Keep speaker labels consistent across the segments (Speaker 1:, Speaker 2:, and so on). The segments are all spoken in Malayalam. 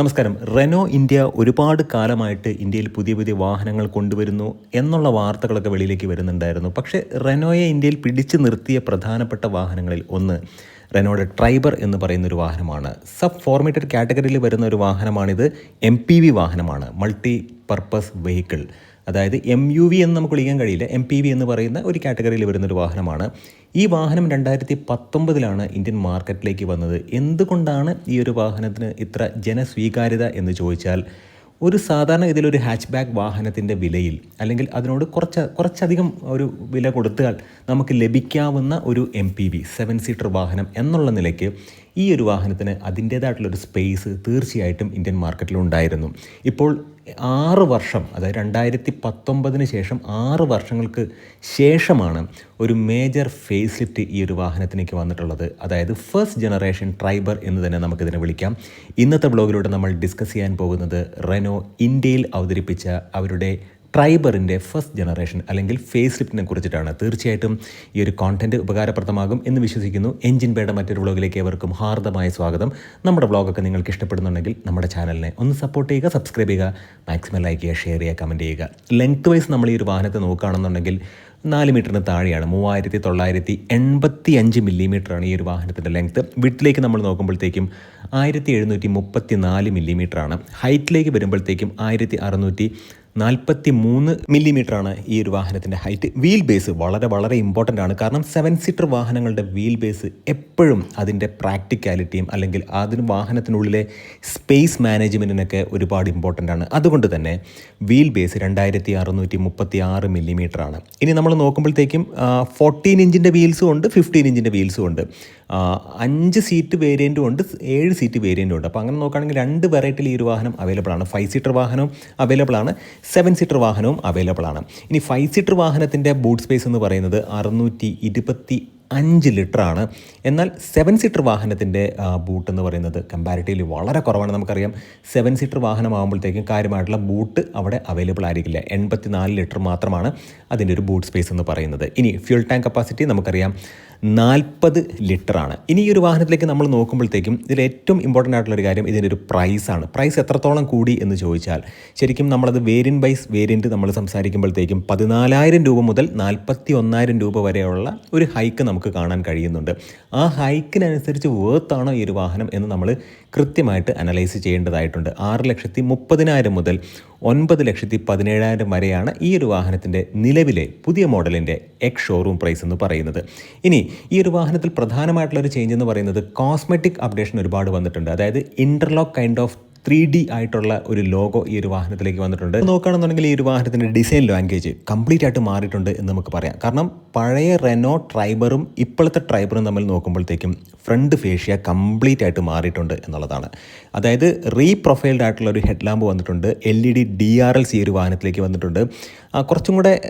Speaker 1: നമസ്കാരം. റെനോ ഇന്ത്യ ഒരുപാട് കാലമായിട്ട് ഇന്ത്യയിൽ പുതിയ പുതിയ വാഹനങ്ങൾ കൊണ്ടുവരുന്നു എന്നുള്ള വാർത്തകളൊക്കെ വെളിയിലേക്ക് വരുന്നുണ്ടായിരുന്നു. പക്ഷേ റെനോയെ ഇന്ത്യയിൽ പിടിച്ചു നിർത്തിയ പ്രധാനപ്പെട്ട വാഹനങ്ങളിൽ ഒന്ന് റെനോയുടെ ട്രൈബർ എന്ന് പറയുന്ന ഒരു വാഹനമാണ്. സബ് ഫോർമേറ്റഡ് കാറ്റഗറിയിൽ വരുന്ന ഒരു വാഹനമാണിത്. എം പി വി വാഹനമാണ്. Multi purpose vehicle. അതായത് എം യു വി എന്ന് നമുക്ക് വിളിക്കാൻ കഴിയില്ല. എം പി വി എന്ന് പറയുന്ന ഒരു കാറ്റഗറിയിൽ വരുന്ന ഒരു വാഹനമാണ്. ഈ വാഹനം രണ്ടായിരത്തി പത്തൊമ്പതിലാണ് ഇന്ത്യൻ മാർക്കറ്റിലേക്ക് വന്നത്. എന്തുകൊണ്ടാണ് ഈ ഒരു വാഹനത്തിന് ഇത്ര ജനസ്വീകാര്യത എന്ന് ചോദിച്ചാൽ ഒരു സാധാരണ ഇതിലൊരു ഹാച്ച് ബാക്ക് വാഹനത്തിന്റെ വിലയിൽ അല്ലെങ്കിൽ അതിനോട് കുറച്ച് കുറച്ചധികം ഒരു വില കൊടുത്താൽ നമുക്ക് ലഭിക്കാവുന്ന ഒരു M P V seven seater വാഹനം എന്നുള്ള നിലയ്ക്ക് ഈ ഒരു വാഹനത്തിന് അതിന്റേതായിട്ടുള്ളൊരു സ്പേസ് തീർച്ചയായിട്ടും ഇന്ത്യൻ മാർക്കറ്റിലുണ്ടായിരുന്നു ഇപ്പോൾ ആറ് വർഷം അതായത് രണ്ടായിരത്തി പത്തൊമ്പതിന് ശേഷം ആറ് വർഷങ്ങൾക്ക് ശേഷമാണ് ഒരു മേജർ ഫേസ് ലിഫ്റ്റ് ഈ ഒരു വാഹനത്തിലേക്ക് വന്നിട്ടുള്ളത്. അതായത് ഫസ്റ്റ് ജനറേഷൻ ട്രൈബർ എന്ന് തന്നെ നമുക്കിതിനെ വിളിക്കാം. ഇന്നത്തെ ബ്ലോഗിലൂടെ നമ്മൾ ഡിസ്കസ് ചെയ്യാൻ പോകുന്നത് റെനോ ഇന്ത്യയിൽ അവതരിപ്പിച്ച അവരുടെ ട്രൈബറിന്റെ ഫസ്റ്റ് ജനറേഷൻ അല്ലെങ്കിൽ ഫേസ് ലിഫ്റ്റിനെ കുറിച്ചിട്ടാണ്. തീർച്ചയായിട്ടും ഈ ഒരു കോണ്ടന്റ് ഉപകാരപ്രദമാകും എന്ന് വിശ്വസിക്കുന്നു. എഞ്ചിൻ പേട മറ്റൊരു വ്ളോഗിലേക്ക് ഏവർക്കും ഹാർദമായ സ്വാഗതം. നമ്മുടെ വ്ളോഗൊക്കെ നിങ്ങൾക്ക് ഇഷ്ടപ്പെടുന്നുണ്ടെങ്കിൽ നമ്മുടെ ചാനലിനെ ഒന്ന് സപ്പോർട്ട് ചെയ്യുക സബ്സ്ക്രൈബ് ചെയ്യുക മാക്സിമം ലൈക്ക് ചെയ്യുക ഷെയർ ചെയ്യുക കമന്റ് ചെയ്യുക. ലെങ്ത് വൈസ് നമ്മൾ ഈ ഒരു വാഹനത്തെ നോക്കുകയാണെന്നുണ്ടെങ്കിൽ നാല് മീറ്ററിന് താഴെയാണ്. മൂവായിരത്തി തൊള്ളായിരത്തി എൺപത്തി അഞ്ച് മില്ലിമീറ്ററാണ് ഈ ഒരു വാഹനത്തിന്റെ ലെങ്ത്ത് വിട്ടിലേക്ക് നമ്മൾ നോക്കുമ്പോഴത്തേക്കും ആയിരത്തി എഴുന്നൂറ്റി മുപ്പത്തി നാല് മില്ലിമീറ്ററാണ്. ഹൈറ്റിലേക്ക് വരുമ്പോഴത്തേക്കും ആയിരത്തി അറുന്നൂറ്റി നാൽപ്പത്തി മൂന്ന് മില്ലിമീറ്ററാണ് ഈ ഒരു വാഹനത്തിന്റെ ഹൈറ്റ്. വീൽ ബേസ് വളരെ വളരെ ഇമ്പോർട്ടന്റ് ആണ്. കാരണം സെവൻ സീറ്റർ വാഹനങ്ങളുടെ വീൽ ബേസ് എപ്പോഴും അതിന്റെ പ്രാക്ടിക്കാലിറ്റിയും അല്ലെങ്കിൽ അതിന് വാഹനത്തിനുള്ളിലെ സ്പേസ് മാനേജ്മെന്റിനൊക്കെ ഒരുപാട് ഇമ്പോർട്ടന്റ് ആണ്. അതുകൊണ്ട് തന്നെ വീൽ ബേസ് രണ്ടായിരത്തി അറുന്നൂറ്റി മുപ്പത്തി ആറ് മില്ലിമീറ്ററാണ്. ഇനി നമ്മൾ നോക്കുമ്പോഴത്തേക്കും ഫോർട്ടീൻ ഇഞ്ചിന്റെ വീൽസും ഉണ്ട് ഫിഫ്റ്റീൻ ഇഞ്ചിന്റെ വീൽസും ഉണ്ട്. അഞ്ച് സീറ്റ് വേരിയന്റും ഉണ്ട് ഏഴ് സീറ്റ് വേരിയന്റും ഉണ്ട്. അപ്പോൾ അങ്ങനെ നോക്കുകയാണെങ്കിൽ രണ്ട് വെറൈറ്റിയിൽ ഈ ഒരു വാഹനം അവൈലബിൾ ആണ്. ഫൈവ് സീറ്റർ വാഹനവും അവൈലബിൾ ആണ്. സെവൻ സീറ്റർ വാഹനവും അവൈലബിൾ ആണ്. ഇനി ഫൈവ് സീറ്റർ വാഹനത്തിന്റെ ബൂട്ട് സ്പേസ് എന്ന് പറയുന്നത് അറുന്നൂറ്റി ഇരുപത്തി അഞ്ച് ലിറ്ററാണ്. എന്നാൽ സെവൻ സീറ്റർ വാഹനത്തിന്റെ ബൂട്ട് എന്ന് പറയുന്നത് കമ്പാരിറ്റീവ്ലി വളരെ കുറവാണ് നമുക്കറിയാം. സെവൻ സീറ്റർ വാഹനമാകുമ്പോഴത്തേക്കും കാര്യമായിട്ടുള്ള ബൂട്ട് അവിടെ അവൈലബിൾ ആയിരിക്കില്ല. എൺപത്തി നാല് ലിറ്റർ മാത്രമാണ് അതിന്റെ ഒരു ബൂട്ട് സ്പേസ് എന്ന് പറയുന്നത്. ഇനി ഫ്യൂൾ ടാങ്ക് കപ്പാസിറ്റി നമുക്കറിയാം. നാൽപ്പത് ലിറ്ററാണ്. ഇനി ഈ ഒരു വാഹനത്തിലേക്ക് നമ്മൾ നോക്കുമ്പോഴത്തേക്കും ഇതിൽ ഏറ്റവും ഇമ്പോർട്ടന്റ് ആയിട്ടുള്ള ഒരു കാര്യം ഇതിന്റെ ഒരു പ്രൈസാണ് പ്രൈസ് എത്രത്തോളം കൂടി എന്ന് ചോദിച്ചാൽ ശരിക്കും നമ്മളത് വേരിയൻ ബൈസ് വേരിയന്റ് നമ്മൾ സംസാരിക്കുമ്പോഴത്തേക്കും പതിനാലായിരം രൂപ മുതൽ നാൽപ്പത്തി ഒന്നായിരം രൂപ വരെയുള്ള ഒരു ഹൈക്ക് നമുക്ക് കാണാൻ കഴിയുന്നുണ്ട്. ആ ഹൈക്കിനനുസരിച്ച് വേർത്താണോ ഈ ഒരു വാഹനം എന്ന് നമ്മൾ കൃത്യമായിട്ട് അനലൈസ് ചെയ്യേണ്ടതായിട്ടുണ്ട്. ആറ് ലക്ഷത്തി മുപ്പതിനായിരം മുതൽ ഒൻപത് ലക്ഷത്തി പതിനേഴായിരം വരെയാണ് ഈ ഒരു വാഹനത്തിന്റെ നിലവിലെ പുതിയ മോഡലിന്റെ എക്സ് ഷോറൂം പ്രൈസ് എന്ന് പറയുന്നത്. ഇനി ഈ ഒരു വാഹനത്തിൽ പ്രധാനമായിട്ടുള്ളൊരു ചേഞ്ച് എന്ന് പറയുന്നത് കോസ്മെറ്റിക് അപ്ഡേഷൻ ഒരുപാട് വന്നിട്ടുണ്ട്. അതായത് interlock kind of three D ആയിട്ടുള്ള ഒരു ലോഗോ ഈ ഒരു വാഹനത്തിലേക്ക് വന്നിട്ടുണ്ട്. നോക്കുകയാണെന്നുണ്ടെങ്കിൽ ഈ ഒരു വാഹനത്തിന്റെ ഡിസൈൻ ലാംഗ്വേജ് കംപ്ലീറ്റ് ആയിട്ട് മാറിയിട്ടുണ്ട് എന്ന് നമുക്ക് പറയാം. കാരണം പഴയ റെനോ ട്രൈബറും ഇപ്പോഴത്തെ ട്രൈബറും തമ്മിൽ നോക്കുമ്പോഴത്തേക്കും ഫ്രണ്ട് ഫേഷ്യ കംപ്ലീറ്റ് ആയിട്ട് മാറിയിട്ടുണ്ട് എന്നുള്ളതാണ്. അതായത് റീപ്രൊഫൈൽഡ് ആയിട്ടുള്ള ഒരു ഹെഡ് ലാമ്പ് വന്നിട്ടുണ്ട് L E D D R L C ഒരു വാഹനത്തിലേക്ക് വന്നിട്ടുണ്ട്. കുറച്ചും കൂടെ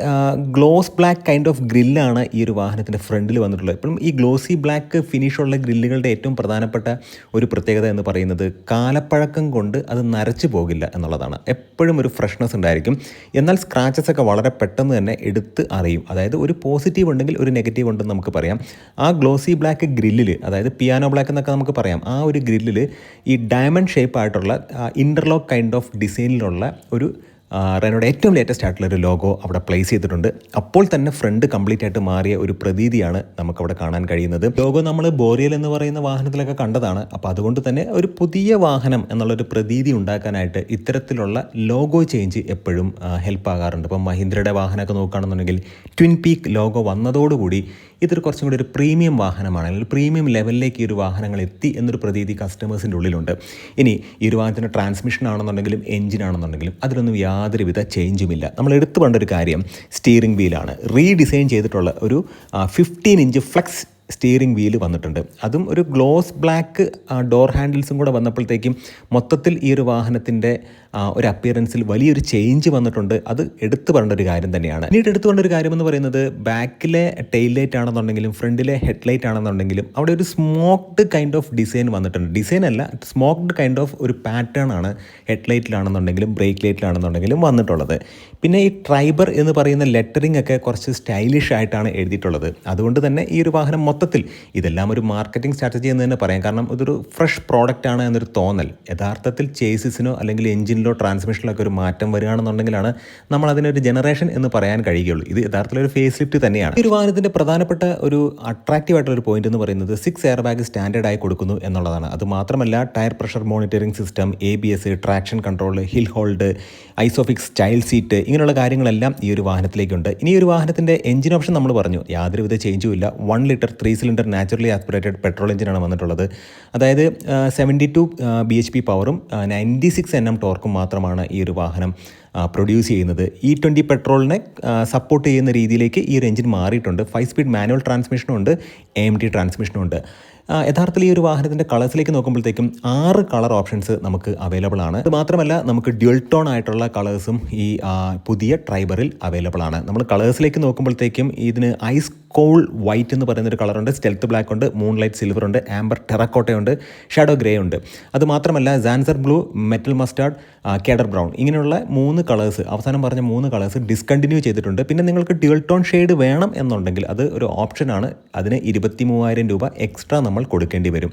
Speaker 1: ഗ്ലോസ് ബ്ലാക്ക് കൈൻഡ് ഓഫ് ഗ്രില്ലാണ് ഈ ഒരു വാഹനത്തിന്റെ ഫ്രണ്ടിൽ വന്നിട്ടുള്ളത്. ഇപ്പോഴും ഈ ഗ്ലോസി ബ്ലാക്ക് ഫിനിഷുള്ള ഗ്രില്ലുകളുടെ ഏറ്റവും പ്രധാനപ്പെട്ട ഒരു പ്രത്യേകത എന്ന് പറയുന്നത് കാലപ്പഴക്കം കൊണ്ട് അത് നരച്ചു പോകില്ല എന്നുള്ളതാണ്. എപ്പോഴും ഒരു ഫ്രഷ്നെസ് ഉണ്ടായിരിക്കും. എന്നാൽ സ്ക്രാച്ചസ് ഒക്കെ വളരെ പെട്ടെന്ന് തന്നെ എടുത്ത് അറിയും. അതായത് ഒരു പോസിറ്റീവ് ഉണ്ടെങ്കിൽ ഒരു നെഗറ്റീവ് ഉണ്ടെന്ന് നമുക്ക് പറയാം. ആ ഗ്ലോസി ബ്ലാക്ക് ഗ്രില്ലിൽ അതായത് പിയാനോ ബ്ലാക്ക് എന്നൊക്കെ നമുക്ക് പറയാം. ആ ഒരു ഗ്രില്ലിൽ ഈ ഡയമണ്ട് ഷേപ്പ് ആയിട്ടുള്ള ഇന്റർലോക്ക് കൈൻഡ് ഓഫ് ഡിസൈനിലുള്ള ഒരു റെനോയുടെ ഏറ്റവും ലേറ്റസ്റ്റ് ആയിട്ടുള്ള ഒരു ലോഗോ അവിടെ പ്ലേസ് ചെയ്തിട്ടുണ്ട്. അപ്പോൾ തന്നെ ഫ്രണ്ട് കംപ്ലീറ്റ് ആയിട്ട് മാറിയ ഒരു പ്രതീതിയാണ് നമുക്കവിടെ കാണാൻ കഴിയുന്നത്. ലോഗോ നമ്മൾ ബോറിയൽ എന്ന് പറയുന്ന വാഹനത്തിലൊക്കെ കണ്ടതാണ്. അപ്പോൾ അതുകൊണ്ട് തന്നെ ഒരു പുതിയ വാഹനം എന്നുള്ളൊരു പ്രതീതി ഉണ്ടാക്കാനായിട്ട് ഇത്തരത്തിലുള്ള ലോഗോ ചേഞ്ച് എപ്പോഴും ഹെൽപ്പ് ആകാറുണ്ട്. ഇപ്പം മഹീന്ദ്രയുടെ വാഹനമൊക്കെ നോക്കുകയാണെന്നുണ്ടെങ്കിൽ ട്വിൻ പീക്ക് ലോഗോ വന്നതോടുകൂടി ഇതൊരു കുറച്ചും കൂടി ഒരു പ്രീമിയം വാഹനമാണ്. അല്ലെങ്കിൽ പ്രീമിയം ലെവലിലേക്ക് ഈ ഒരു വാഹനങ്ങൾ എത്തി എന്നൊരു പ്രതീതി കസ്റ്റമേഴ്സിന്റെ ഉള്ളിലുണ്ട്. ഇനി ഈ ഒരു വാഹനത്തിന്റെ ട്രാൻസ്മിഷൻ ആണെന്നുണ്ടെങ്കിലും എഞ്ചിൻ ആണെന്നുണ്ടെങ്കിലും അതിലൊന്നും യാതൊരുവിധ ചേഞ്ചുമില്ല നമ്മൾ എടുത്തു ഒരു കാര്യം സ്റ്റിയറിംഗ് വീലാണ് റീഡിസൈൻ ചെയ്തിട്ടുള്ള ഒരു fifteen inch flex steering wheel വന്നിട്ടുണ്ട്. അതും ഒരു ഗ്ലോസ് ബ്ലാക്ക് ഡോർ ഹാൻഡിൽസും കൂടെ വന്നപ്പോഴത്തേക്കും മൊത്തത്തിൽ ഈ ഒരു വാഹനത്തിന്റെ ഒരു അപ്പിയറൻസിൽ വലിയൊരു ചേഞ്ച് വന്നിട്ടുണ്ട്. അത് എടുത്തു പറയേണ്ട ഒരു കാര്യം തന്നെയാണ്. പിന്നീട് എടുത്തു പറഞ്ഞ ഒരു കാര്യം എന്ന് പറയുന്നത് ബാക്കിലെ ടെയിൽ ലൈറ്റ് ആണെന്നുണ്ടെങ്കിലും ഫ്രണ്ടിലെ ഹെഡ് ലൈറ്റ് ആണെന്നുണ്ടെങ്കിലും അവിടെ ഒരു സ്മോക്ഡ് കൈൻഡ് ഓഫ് ഡിസൈൻ വന്നിട്ടുണ്ട്. ഡിസൈൻ അല്ല സ്മോക്ഡ് കൈൻഡ് ഓഫ് ഒരു പാറ്റേൺ ആണ് ഹെഡ് ലൈറ്റിലാണെന്നുണ്ടെങ്കിലും ബ്രേക്ക് ലൈറ്റിലാണെന്നുണ്ടെങ്കിലും വന്നിട്ടുള്ളത്. പിന്നെ ഈ ട്രൈബർ എന്ന് പറയുന്ന ലെറ്ററിംഗ് ഒക്കെ കുറച്ച് സ്റ്റൈലിഷ് ആയിട്ടാണ് എഴുതിയിട്ടുള്ളത്. അതുകൊണ്ട് തന്നെ ഈ ഒരു വാഹനം മൊത്തത്തിൽ ഇതെല്ലാം ഒരു മാർക്കറ്റിംഗ് സ്ട്രാറ്റജി എന്ന് തന്നെ പറയാം. കാരണം ഇതൊരു ഫ്രഷ് പ്രോഡക്റ്റ് ആണ് എന്നൊരു തോന്നൽ. യഥാർത്ഥത്തിൽ ചേസിസിനോ അല്ലെങ്കിൽ എഞ്ചിനിലോ ട്രാൻസ്മിഷനിലോ ഒക്കെ ഒരു മാറ്റം വരികയാണെന്നുണ്ടെങ്കിലാണ് നമ്മൾ അതിനൊരു ജനറേഷൻ എന്ന് പറയാൻ കഴിയുകയുള്ളൂ. ഇത് യഥാർത്ഥത്തിൽ ഒരു ഫേസ് ലിഫ്റ്റ് തന്നെയാണ്. ഈ ഒരു വാഹനത്തിന്റെ പ്രധാനപ്പെട്ട ഒരു അട്രാക്റ്റീവ് ആയിട്ടുള്ള ഒരു പോയിന്റ് എന്ന് പറയുന്നത് സിക്സ് എയർ ബാഗ് സ്റ്റാൻഡേർഡ് ആയി കൊടുക്കുന്നു എന്നുള്ളതാണ്. അത് മാത്രമല്ല tyre pressure monitoring system A B S traction control hill hold Isofix child seat ഇങ്ങനെയുള്ള കാര്യങ്ങളെല്ലാം ഈ ഒരു വാഹനത്തിലേക്കുണ്ട്. ഇനി ഒരു വാഹനത്തിന്റെ എഞ്ചിൻ ഓപ്ഷൻ നമ്മൾ പറഞ്ഞു. യാതൊരുവിധ ചേഞ്ചും ഇല്ല. One litre three cylinder naturally aspirated petrol എഞ്ചിനാണ് വന്നിട്ടുള്ളത്. അതായത് seventy two B H P പവറും നയന്റി സിക്സ് എൻ എം ടോർക്കും മാത്രമാണ് ഈ ഒരു വാഹനം പ്രൊഡ്യൂസ് ചെയ്യുന്നത്. ഇ ട്വന്റി പെട്രോളിനെ സപ്പോർട്ട് ചെയ്യുന്ന രീതിയിലേക്ക് ഈ ഒരു എഞ്ചിൻ മാറിയിട്ടുണ്ട്. ഫൈവ് സ്പീഡ് മാനുവൽ ട്രാൻസ്മിഷനും ഉണ്ട് എ എം ടി ട്രാൻസ്മിഷനും ഉണ്ട്. യഥാർത്ഥത്തിൽ ഈ ഒരു വാഹനത്തിന്റെ കളേഴ്സിലേക്ക് നോക്കുമ്പോഴത്തേക്കും ആറ് കളർ ഓപ്ഷൻസ് നമുക്ക് അവൈലബിൾ ആണ്. അത് മാത്രമല്ല നമുക്ക് ഡ്യുവൽ ടോൺ ആയിട്ടുള്ള കളേഴ്സും ഈ പുതിയ ട്രൈബറിൽ അവൈലബിൾ ആണ്. നമ്മൾ കളേഴ്സിലേക്ക് നോക്കുമ്പോഴത്തേക്കും ഇതിന് ഐസ് കോൾ വൈറ്റ് എന്ന് പറയുന്നൊരു കളറുണ്ട് സ്റ്റെൽത്ത് ബ്ലാക്ക് ഉണ്ട് മൂൺ ലൈറ്റ് സിൽവർ ഉണ്ട് ആംബർ ടെറക്കോട്ടയുണ്ട് ഷാഡോ ഗ്രേ ഉണ്ട്. അത് മാത്രമല്ല blue metal mustard cedar brown ഇങ്ങനെയുള്ള മൂന്ന് കളേഴ്സ് അവസാനം പറഞ്ഞ മൂന്ന് കളേഴ്സ് ഡിസ്കണ്ടിന്യൂ ചെയ്തിട്ടുണ്ട്. പിന്നെ നിങ്ങൾക്ക് ഡ്യുവൽ ടോൺ ഷെയ്ഡ് വേണം എന്നുണ്ടെങ്കിൽ അത് ഒരു ഓപ്ഷനാണ് അതിന് ഇരുപത്തി മൂവായിരം രൂപ എക്സ്ട്രാ നമ്മൾ കൊടുക്കേണ്ടി വരും.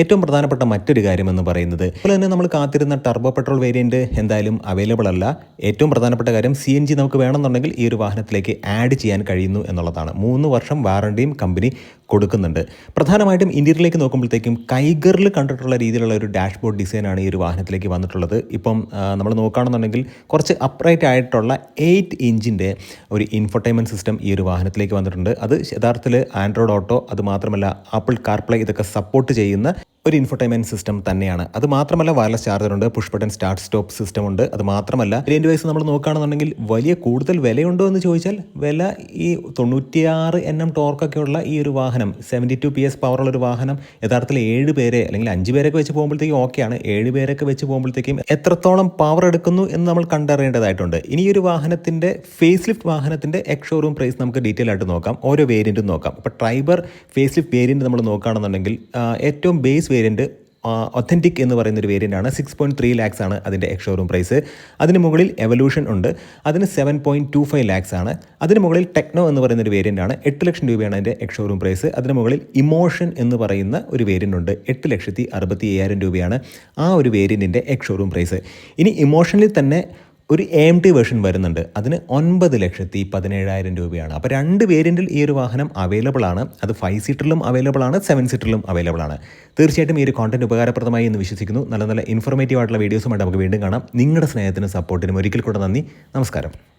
Speaker 1: ഏറ്റവും പ്രധാനപ്പെട്ട മറ്റൊരു കാര്യം എന്ന് പറയുന്നത് അതുപോലെ തന്നെ നമ്മൾ കാത്തിരുന്ന ടർബോ പെട്രോൾ വേരിയന്റ് എന്തായാലും അവൈലബിൾ അല്ല. ഏറ്റവും പ്രധാനപ്പെട്ട കാര്യം സി എൻ ജി നമുക്ക് വേണമെന്നുണ്ടെങ്കിൽ ഈ ഒരു വാഹനത്തിലേക്ക് ആഡ് ചെയ്യാൻ കഴിയുന്നു എന്നുള്ളതാണ്. മൂന്ന് വർഷം വാറണ്ടിയും കമ്പനി കൊടുക്കുന്നുണ്ട്. പ്രധാനമായിട്ടും ഇന്ത്യയിലേക്ക് നോക്കുമ്പോഴത്തേക്കും കൈഗറിൽ കണ്ടിട്ടുള്ള രീതിയിലുള്ള ഒരു ഡാഷ്ബോർഡ് ഡിസൈനാണ് ഈ ഒരു വാഹനത്തിലേക്ക് വന്നിട്ടുള്ളത്. ഇപ്പം നമ്മൾ നോക്കുകയാണെന്നുണ്ടെങ്കിൽ കുറച്ച് അപ്രൈറ്റ് ആയിട്ടുള്ള എയ്റ്റ് ഇഞ്ചിന്റെ ഒരു ഇൻഫർടൈൻമെന്റ് സിസ്റ്റം ഈ ഒരു വാഹനത്തിലേക്ക് വന്നിട്ടുണ്ട്. അത് യഥാർത്ഥത്തിൽ ആൻഡ്രോയിഡ് ഓട്ടോ അത് മാത്രമല്ല ആപ്പിൾ കാർപ്ലേ ഇതൊക്കെ സപ്പോർട്ട് ചെയ്യുന്ന ഒരു ഇൻഫർടൈൻമെന്റ് സിസ്റ്റം തന്നെയാണ്. അത് മാത്രമല്ല wireless ചാർജറുണ്ട് push button start stop system ഉണ്ട്. അത് മാത്രമല്ല വേരിയന്റ് വൈസ് നമ്മൾ നോക്കുകയാണെന്നുണ്ടെങ്കിൽ വലിയ കൂടുതൽ വിലയുണ്ടോ എന്ന് ചോദിച്ചാൽ വില ഈ തൊണ്ണൂറ്റിയാറ് എൻ എം ടോർക്കൊക്കെയുള്ള ഈ ഒരു വാഹനം സെവന്റി ടു പി എസ് പവറുള്ള ഒരു വാഹനം യഥാർത്ഥത്തിൽ ഏഴ് പേരെ അല്ലെങ്കിൽ അഞ്ച് പേരൊക്കെ വെച്ച് പോകുമ്പോഴത്തേക്കും ഓക്കെയാണ് ഏഴ് പേരൊക്കെ വെച്ച് പോകുമ്പോഴത്തേക്കും എത്രത്തോളം പവർ എടുക്കുന്നു എന്ന് നമ്മൾ കണ്ടറിയേണ്ടതായിട്ടുണ്ട്. ഇനി ഒരു വാഹനത്തിന്റെ ഫേസ് ലിഫ്റ്റ് വാഹനത്തിന്റെ എക്സ് ഷോറൂം പ്രൈസ് നമുക്ക് ഡീറ്റെയിൽ ആയിട്ട് നോക്കാം. ഓരോ വേരിയന്റും നോക്കാം. ഇപ്പോൾ ട്രൈബർ ഫേസ് ലിഫ്റ്റ് വേരിയന്റ് നമ്മൾ നോക്കുകയാണെന്നുണ്ടെങ്കിൽ ഏറ്റവും ബേസ് വേരിയന്റ് ഒത്തന്റിക് എന്ന് പറയുന്ന ഒരു വേരിയന്റ് ആണ്. സിക്സ് പോയിന്റ് ത്രീ ലാക്സ് ആണ് അതിന്റെ എക്സ് ഷോറൂം പ്രൈസ് അതിന് മുകളിൽ എവല്യൂഷൻ ഉണ്ട്. അതിന് seven point two five lakhs ആണ്. അതിന് മുകളിൽ ടെക്നോ എന്ന് പറയുന്ന ഒരു വേരിയന്റ് ആണ്. എട്ട് ലക്ഷം രൂപയാണ് അതിന്റെ എക്സ് ഷോറൂം പ്രൈസ് അതിന് മുകളിൽ ഇമോഷൻ എന്ന് പറയുന്ന ഒരു വേരിയന്റ് ഉണ്ട്. എട്ട് ലക്ഷത്തി അറുപത്തി അയ്യായിരം രൂപയാണ് ആ ഒരു വേരിയന്റിന്റെ എക്സ് ഷോറൂം പ്രൈസ് ഇനി ഇമോഷനിൽ തന്നെ ഒരു എ ടി വേർഷൻ വരുന്നുണ്ട്. അതിന് ഒൻപത് ലക്ഷത്തി പതിനേഴായിരം രൂപയാണ്. അപ്പോൾ രണ്ട് വേരിയന്റിൽ ഈ ഒരു വാഹനം അവൈലബിൾ ആണ്. അത് ഫൈവ് സീറ്ററിലും അവൈലബിൾ ആണ്. സെവൻ സീറ്ററിലും അവൈലബിൾ ആണ്. തീർച്ചയായിട്ടും ഈ ഒരു കോണ്ടന്റ് ഉപകാരപ്രദമായി എന്ന് വിശ്വസിക്കുന്നു. നല്ല നല്ല ഇൻഫോർമേറ്റീവ് ആയിട്ടുള്ള വീഡിയോസുമായിട്ട് നമുക്ക് വീണ്ടും കാണാം. നിങ്ങളുടെ സ്നേഹത്തിനും സപ്പോർട്ടിനും ഒരിക്കൽ കൂടെ നന്ദി. നമസ്കാരം.